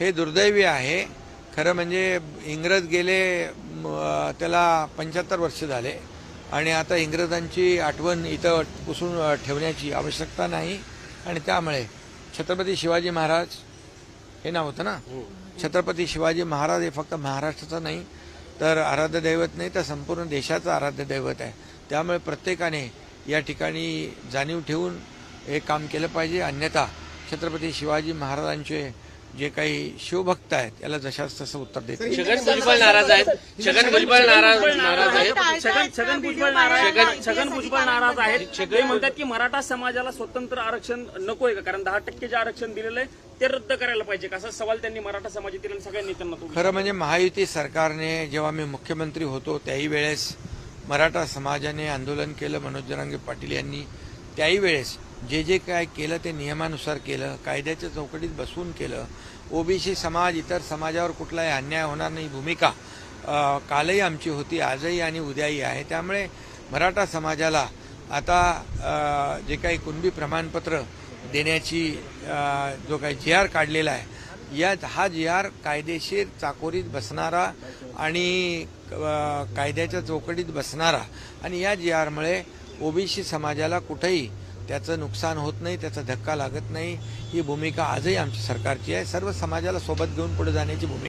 हे दुर्दैवी आहे. खरं म्हणजे इंग्रज गेले त्याला पंच्याहत्तर वर्ष झाले. आणि आता इंग्रजांची आठवण इथं पुसून ठेवण्याची आवश्यकता नाही. आणि त्यामुळे छत्रपती शिवाजी महाराज हे नाव होतं ना? छत्रपती शिवाजी महाराज हे फक्त महाराष्ट्राचं नाही तर आराध्य दैवत नाही तर संपूर्ण देशाचं आराध्य दैवत आहे. त्यामुळे प्रत्येकाने या ठिकाणी जाणीव ठेवून हे काम केलं पाहिजे. अन्यथा छत्रपती शिवाजी महाराजांचे जे काही शिवभक्त आहेत याला जशाच तसं उत्तर देते छगन भुजबळ नाराज आहेत. छगन भुजबळ नाराज नाराज आहेत. छगन छगन भुजबळ नाराज छगन भुजबळ नाराज आहेत. ते म्हणतात की मराठा समाजाला स्वतंत्र आरक्षण नकोय का? कारण दहा टक्के जे आरक्षण दिलेलं आहे ते रद्द करायला पाहिजे का? असा सवाल त्यांनी मराठा समाजातील आणि सगळ्या नेत्यांना तो खरं म्हणजे महायुती सरकारने जेव्हा मी मुख्यमंत्री होतो त्याही वेळेस मराठा समाजाने आंदोलन केलं मनोज जरांगे पाटील यांनी. त्याही वेळेस जे जे काय केलं ते नियमानुसार केलं कायद्याच्या चौकटीत बसवून केलं. ओबीसी समाज इतर समाजावर कुठलाही अन्याय होणार नाही. भूमिका कालही आमची होती आजही आणि उद्याही आहे. त्यामुळे मराठा समाजाला आता जे काही कुणबी प्रमाणपत्र देण्याची जो काही जी आर काढलेला आहे या हा जी आर कायदेशीर चाकोरीत बसणारा आणि कायद्याच्या चौकटीत बसणारा आणि या जी आरमुळे ओबीसी समाजाला कुठेही त्याचं नुकसान होत नाही त्याचा धक्का लागत नाही. ही भूमिका आजही आमच्या सरकारची आहे. सर्व समाजाला सोबत घेऊन पुढे जाण्याची भूमिका